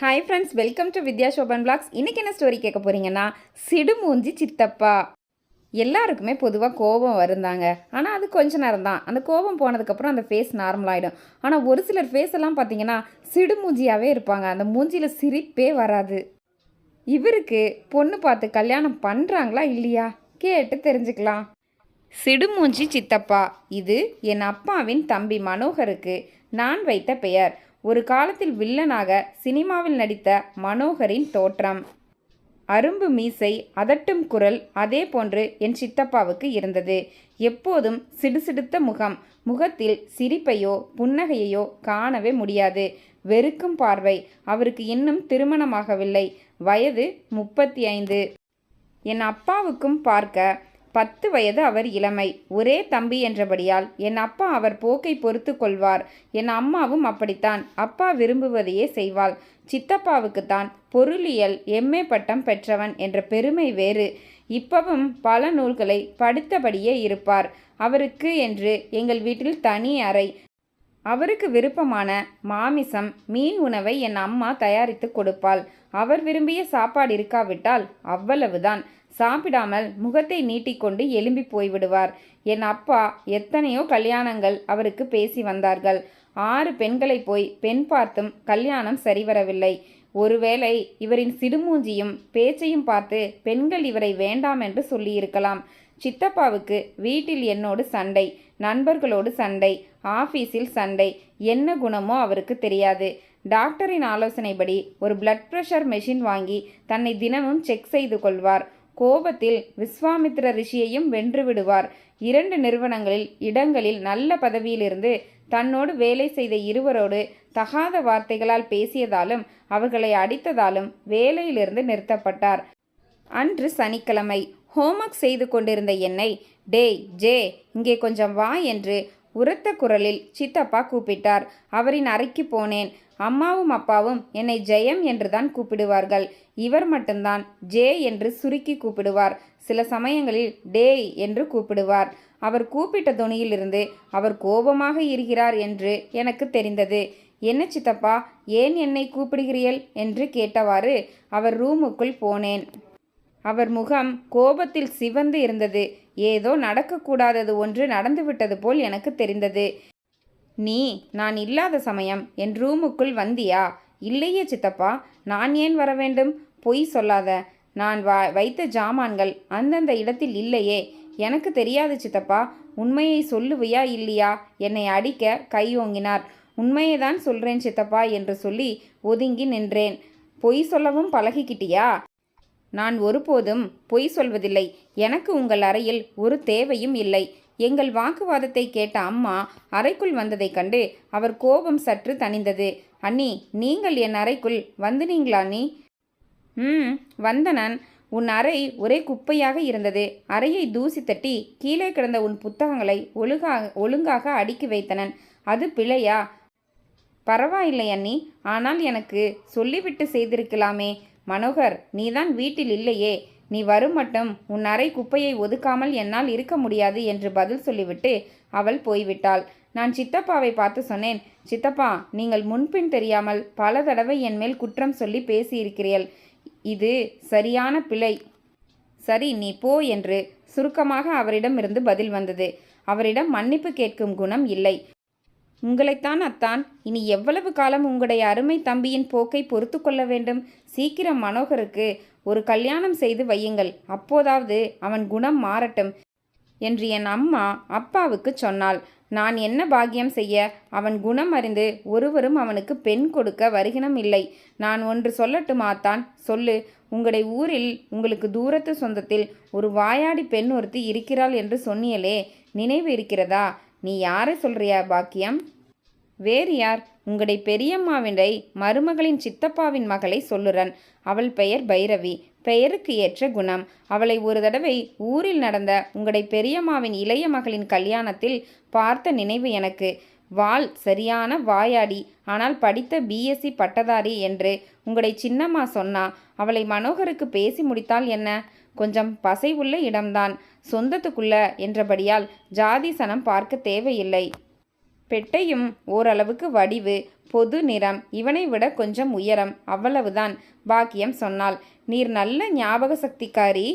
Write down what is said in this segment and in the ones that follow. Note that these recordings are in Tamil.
Hi friends welcome to Vidya Shoban blogs இன்றைக்கி என்ன ஸ்டோரி கேட்க போகிறீங்கன்னா சிடுமூஞ்சி சித்தப்பா. எல்லாருக்குமே பொதுவாக கோபம் வருந்தாங்க. ஆனால் அது கொஞ்ச நேரம் தான். அந்த கோபம் போனதுக்கப்புறம் அந்த ஃபேஸ் நார்மலாகிடும் ஆனால் ஒரு சிலர் ஃபேஸ் எல்லாம் பார்த்தீங்கன்னா சிடுமூஞ்சியாகவே இருப்பாங்க. அந்த மூஞ்சியில் சிரிப்பே வராது. இவருக்கு பொண்ணு பார்த்து கல்யாணம் பண்ணுறாங்களா இல்லையா? கேட்டு தெரிஞ்சுக்கலாம். சிடுமூஞ்சி சித்தப்பா. இது என் அப்பாவின் தம்பி மனோகருக்கு நான் வைத்த பெயர். ஒரு காலத்தில் வில்லனாக சினிமாவில் நடித்த மனோகரின் தோற்றம். அரும்பு மீசை அதட்டும் குரல் அதே போன்று என் சித்தப்பாவுக்கு இருந்தது. எப்போதும் சிடுசிடுத்த முகம் முகத்தில் சிரிப்பையோ புன்னகையையோ காணவே முடியாது. வெறுக்கும் பார்வை அவருக்கு இன்னும் திருமணமாகவில்லை. வயது முப்பத்தி ஐந்து. என் அப்பாவுக்கும் பார்க்க பத்து வயது அவர் இளமை. ஒரே தம்பி என்றபடியால் என் அப்பா அவர் போக்கை பொறுத்து கொள்வார். என் அம்மாவும் அப்படித்தான். அப்பா விரும்புவதையே செய்வாள். சித்தப்பாவுக்குத்தான் பொருளியல் எம்ஏ பட்டம் பெற்றவன் என்ற பெருமை வேறு. இப்பவும் பல நூல்களை படித்தபடியே இருப்பார். அவருக்கு என்று எங்கள் வீட்டில் தனி அறை அவருக்கு விருப்பமான மாமிசம் மீன் உணவை என் அம்மா தயாரித்து கொடுப்பாள். அவர் விரும்பிய சாப்பாடு இருக்காவிட்டால் அவ்வளவுதான். சாப்பிடாமல் முகத்தை நீட்டிக்கொண்டு எழும்பி போய்விடுவார். என் அப்பா எத்தனையோ கல்யாணங்கள் அவருக்கு பேசி வந்தார்கள். ஆறு பெண்களை போய் பெண் பார்த்தும் கல்யாணம் சரிவரவில்லை. ஒருவேளை இவரின் சிடுமூஞ்சியும் பேச்சையும் பார்த்து பெண்கள் இவரை வேண்டாம் என்று சொல்லியிருக்கலாம். சித்தப்பாவுக்கு வீட்டில் என்னோடு சண்டை நண்பர்களோடு சண்டை ஆஃபீஸில் சண்டை. என்ன குணமோ அவருக்கு தெரியாது. டாக்டரின் ஆலோசனைப்படி ஒரு பிளட் ப்ரெஷர் மெஷின் வாங்கி தன்னை தினமும் செக் செய்து கொள்வார். கோபத்தில் விஸ்வாமித்ர ரிஷியையும் வென்று விடுவார். இரண்டு நிறுவனங்களில் இடங்களில் நல்ல பதவியிலிருந்து தன்னோடு வேலை செய்த இருவரோடு தகாத வார்த்தைகளால் பேசியதாலும் அவர்களை அடித்ததாலும் வேலையிலிருந்து நிறுத்தப்பட்டார். அன்று சனிக்கிழமை ஹோம்ஒர்க் செய்து கொண்டிருந்த என்னை டேய் ஜே இங்கே கொஞ்சம் வா என்று உரத்த குரலில் சித்தப்பா கூப்பிட்டார். அவரின் அறைக்கு போனேன். அம்மாவும் அப்பாவும் என்னை ஜெயம் என்றுதான் கூப்பிடுவார்கள். இவர் மட்டும்தான் ஜே என்று சுருக்கி கூப்பிடுவார். சில சமயங்களில் டேய் என்று கூப்பிடுவார். அவர் கூப்பிட்ட துணியிலிருந்து அவர் கோபமாக இருக்கிறார் என்று எனக்கு தெரிந்தது. என்ன சித்தப்பா ஏன் என்னை கூப்பிடுகிறீர்கள் என்று கேட்டவாறு அவர் ரூமுக்குள் போனேன். அவர் முகம் கோபத்தில் சிவந்து இருந்தது. ஏதோ நடக்கக்கூடாதது ஒன்று நடந்துவிட்டது போல் எனக்கு தெரிந்தது. நீ நான் இல்லாத சமயம் என் ரூமுக்குள் வந்தியா? இல்லையே சித்தப்பா நான் ஏன் வர வேண்டும்? பொய் சொல்லாத. நான் வா வைத்த ஜாமான்கள் அந்தந்த இடத்தில் இல்லையே. எனக்கு தெரியாது சித்தப்பா உண்மையை சொல்லுவியா இல்லையா? என்னை அடிக்க கை ஓங்கினார். உண்மையை தான் சொல்கிறேன் சித்தப்பா என்று சொல்லி ஒதுங்கி நின்றேன். பொய் சொல்லவும் பழகிக்கிட்டியா? நான் ஒருபோதும் பொய் சொல்வதில்லை. எனக்கு உங்கள் அறையில் ஒரு தேவையும் இல்லை. எங்கள் வாக்குவாதத்தை கேட்ட அம்மா அறைக்குள் வந்ததைக் கண்டு அவர் கோபம் சற்று தணிந்தது. அண்ணி நீங்கள் என் அறைக்குள் வந்தனீங்களா நீ ம் வந்தனன். உன் அறை ஒரே குப்பையாக இருந்தது. அறையை தூசி தட்டி கீழே கிடந்த உன் புத்தகங்களை ஒழுங்காக ஒழுங்காக அடுக்கி வைத்தனன். அது பிழையா? பரவாயில்லை அண்ணி. ஆனால் எனக்கு சொல்லிவிட்டு செய்திருக்கலாமே. மனோகர் நீதான் வீட்டில் இல்லையே. நீ வரும் மட்டும் உன் அறை குப்பையை ஒதுக்காமல் என்னால் இருக்க முடியாது என்று பதில் சொல்லிவிட்டு அவள் போய்விட்டாள். நான் சித்தப்பாவை பார்த்து சொன்னேன். சித்தப்பா நீங்கள் முன்பின் தெரியாமல் பல தடவை என் மேல் குற்றம் சொல்லி பேசியிருக்கிறீர்கள். இது சரியான பிழை. சரி நீ போ என்று சுருக்கமாக அவரிடம் இருந்து பதில் வந்தது. அவரிடம் மன்னிப்பு கேட்கும் குணம் இல்லை. உங்களைத்தான் அத்தான். இனி எவ்வளவு காலம் உங்களுடைய அருமை தம்பியின் போக்கை பொறுத்து கொள்ள வேண்டும்? சீக்கிரம் மனோகருக்கு ஒரு கல்யாணம் செய்து வையுங்கள். அப்போதாவது அவன் குணம் மாறட்டும் என்று என் அம்மா அப்பாவுக்கு சொன்னாள். நான் என்ன பாக்கியம் செய்ய? அவன் குணம் அறிந்து ஒருவரும் அவனுக்கு பெண் கொடுக்க வருகினம் இல்லை. நான் ஒன்று சொல்லட்டுமாத்தான் சொல்லு. உங்களுடைய ஊரில் உங்களுக்கு தூரத்து சொந்தத்தில் ஒரு வாயாடி பெண் ஒருத்தி இருக்கிறாள் என்று சொன்னியலே. நினைவு இருக்கிறதா? நீ யாரை சொல்றியா பாக்கியம்? வேறு யார்? உங்களுடைய பெரியம்மாவினை மருமகளின் சித்தப்பாவின் மகளை சொல்லுறன். அவள் பெயர் பைரவி. பெயருக்கு ஏற்ற குணம். அவளை ஒரு தடவை ஊரில் நடந்த உங்களுடைய பெரியம்மாவின் இளைய மகளின் கல்யாணத்தில் பார்த்த நினைவு எனக்கு. வாள் சரியான வாயாடி. ஆனால் படித்த பிஎஸ்சி பட்டதாரி என்று உங்களுடைய சின்னம்மா சொன்னா அவளை மனோகருக்கு பேசி முடித்தால் என்ன? கொஞ்சம் பசை உள்ள இடம்தான். சொந்தத்துக்குள்ள என்றபடியால் ஜாதி சனம் பார்க்க தேவையில்லை. பெட்டையும் ஓரளவுக்கு வடிவு பொது நிறம் இவனை விட கொஞ்சம் உயரம் அவ்வளவுதான் பாக்கியம் சொன்னாள். நீர் நல்ல ஞாபக சக்திக்காரி.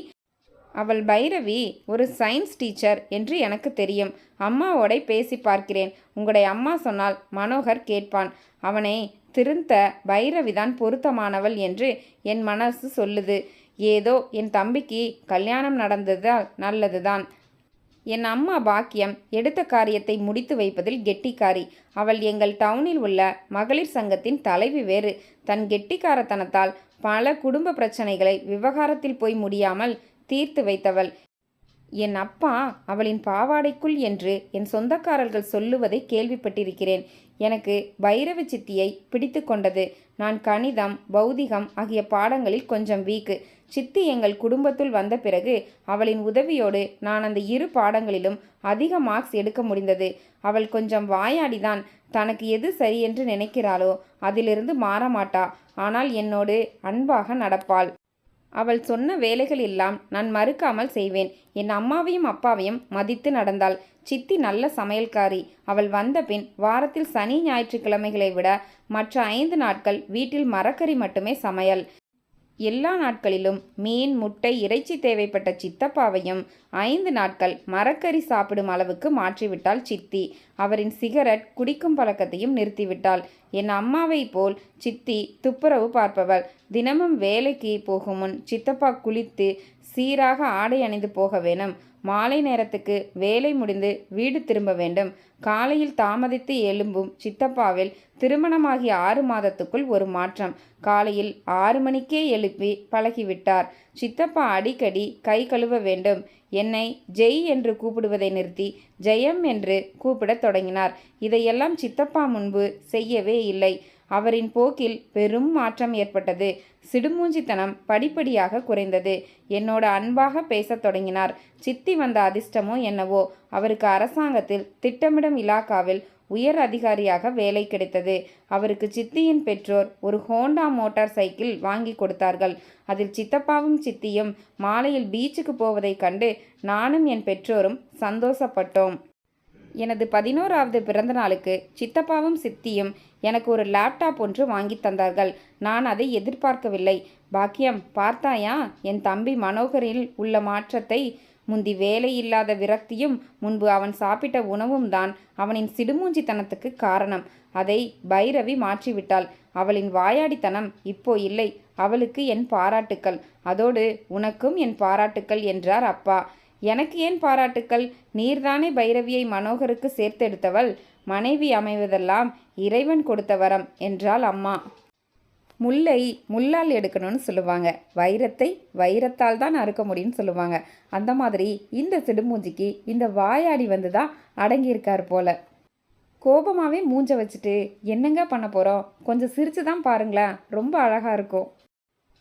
அவள் பைரவி ஒரு சயின்ஸ் டீச்சர் என்று எனக்கு தெரியும். அம்மாவோடை பேசி பார்க்கிறேன். உங்களுடைய அம்மா சொன்னால் மனோகர் கேட்பான். அவனை திருந்த பைரவிதான் பொருத்தமானவள் என்று என் மனசு சொல்லுது. ஏதோ என் தம்பிக்கு கல்யாணம் நடந்ததால் நல்லதுதான். என் அம்மா பாக்கியம் எடுத்த காரியத்தை முடித்து வைப்பதில் கெட்டிக்காரி. அவள் எங்கள் டவுனில் உள்ள மகளிர் சங்கத்தின் தலைவி வேறு. தன் கெட்டிக்காரத்தனத்தால் பல குடும்ப பிரச்சனைகளை விவகாரத்தில் போய் முடியாமல் தீர்த்து வைத்தவள். என் அப்பா அவளின் பாவாடைக்குள் என்று என் சொந்தக்காரர்கள் சொல்லுவதை கேள்விப்பட்டிருக்கிறேன். எனக்கு பைரவ சித்தியை பிடித்து கொண்டது. நான் கணிதம் பௌதிகம் ஆகிய பாடங்களில் கொஞ்சம் வீக்கு. சித்தி எங்கள் குடும்பத்துள் வந்த பிறகு அவளின் உதவியோடு நான் அந்த இரு பாடங்களிலும் அதிக மார்க்ஸ் எடுக்க முடிந்தது. அவள் கொஞ்சம் வாயாடிதான் தனக்கு எது சரி என்று நினைக்கிறாளோ அதிலிருந்து மாறமாட்டா ஆனால் என்னோடு அன்பாக நடப்பாள். அவள் சொன்ன வேலைகள் எல்லாம் நான் மறுக்காமல் செய்வேன். என் அம்மாவையும் அப்பாவையும் மதித்து நடந்தாள். சித்தி நல்ல சமையல்காரி. அவள் வந்த பின் வாரத்தில் சனி ஞாயிற்றுக்கிழமைகளை விட மற்ற ஐந்து நாட்கள் வீட்டில் மரக்கறி மட்டுமே சமையல். எல்லா நாட்களிலும் மீன் முட்டை இறைச்சி தேவைப்பட்ட சித்தப்பாவையும் ஐந்து நாட்கள் மரக்கறி சாப்பிடும் அளவுக்கு மாற்றிவிட்டாள் சித்தி. அவரின் சிகரெட் குடிக்கும் பழக்கத்தையும் நிறுத்திவிட்டாள். என் அம்மாவை போல் சித்தி துப்புரவு பார்ப்பவள். தினமும் வேலைக்கு போகும் முன் சித்தப்பா குளித்து சீராக ஆடை அணிந்து போக வேணும். மாலை நேரத்துக்கு வேலை முடிந்து வீடு திரும்ப வேண்டும். காலையில் தாமதித்து எழும்பும் சித்தப்பாவில் திருமணமாகிய ஆறு மாதத்துக்குள் ஒரு மாற்றம். காலையில் ஆறு மணிக்கே எழுப்பி பழகிவிட்டார். சித்தப்பா அடிக்கடி கை கழுவ வேண்டும். என்னை ஜெய் என்று கூப்பிடுவதை நிறுத்தி ஜெயம் என்று கூப்பிடத் தொடங்கினார். இதையெல்லாம் சித்தப்பா முன்பு செய்யவே இல்லை. அவரின் போக்கில் பெரும் மாற்றம் ஏற்பட்டது. சிடுமூஞ்சித்தனம் படிப்படியாக குறைந்தது. என்னோட அன்பாக பேசத் தொடங்கினார். சித்தி வந்த அதிர்ஷ்டமோ என்னவோ அவருக்கு அரசாங்கத்தில் திட்டமிடும் இலாக்காவில் உயர் அதிகாரியாக வேலை கிடைத்தது. அவருக்கு சித்தியின் பெற்றோர் ஒரு ஹோண்டா மோட்டார் சைக்கிள் வாங்கி கொடுத்தார்கள். அதில் சித்தப்பாவும் சித்தியும் மாலையில் பீச்சுக்கு போவதைக் கண்டு நானும் என் பெற்றோரும் சந்தோஷப்பட்டோம். எனது பதினோராவது பிறந்த நாளுக்கு சித்தப்பாவும் சித்தியும் எனக்கு ஒரு லேப்டாப் ஒன்று வாங்கி தந்தார்கள். நான் அதை எதிர்பார்க்கவில்லை. பாக்கியம் பார்த்தாயா? என் தம்பி மனோகரில் உள்ள மாற்றத்தை முந்தி வேலை இல்லாத விரக்தியும் முன்பு அவன் சாப்பிட்ட உணவும் தான் அவனின் சிடுமூஞ்சித்தனத்துக்கு காரணம். அதை பைரவி மாற்றிவிட்டாள். அவளின் வாயாடித்தனம் இப்போ இல்லை. அவளுக்கு என் பாராட்டுக்கள். அதோடு உனக்கும் என் பாராட்டுக்கள் என்றார் அப்பா. எனக்கு ஏன் பாராட்டுக்கள்? நீர்தானே பைரவியை மனோகருக்கு சேர்த்தெடுத்தவள்? மனைவி அமைவதெல்லாம் இறைவன் கொடுத்த வரம் என்றாள் அம்மா. முல்லை முள்ளால் எடுக்கணும்னு சொல்லுவாங்க. வைரத்தை வைரத்தால் தான் அறுக்க முடியும்னு சொல்லுவாங்க. அந்த மாதிரி இந்த சிடுமூஞ்சிக்கு இந்த வாயாடி வந்து தான் அடங்கியிருக்கார் போல. கோபமாகவே மூஞ்ச வச்சுட்டு என்னங்க பண்ண போகிறோம் கொஞ்சம் சிரிச்சு தான் பாருங்களேன். ரொம்ப அழகாக இருக்கும்.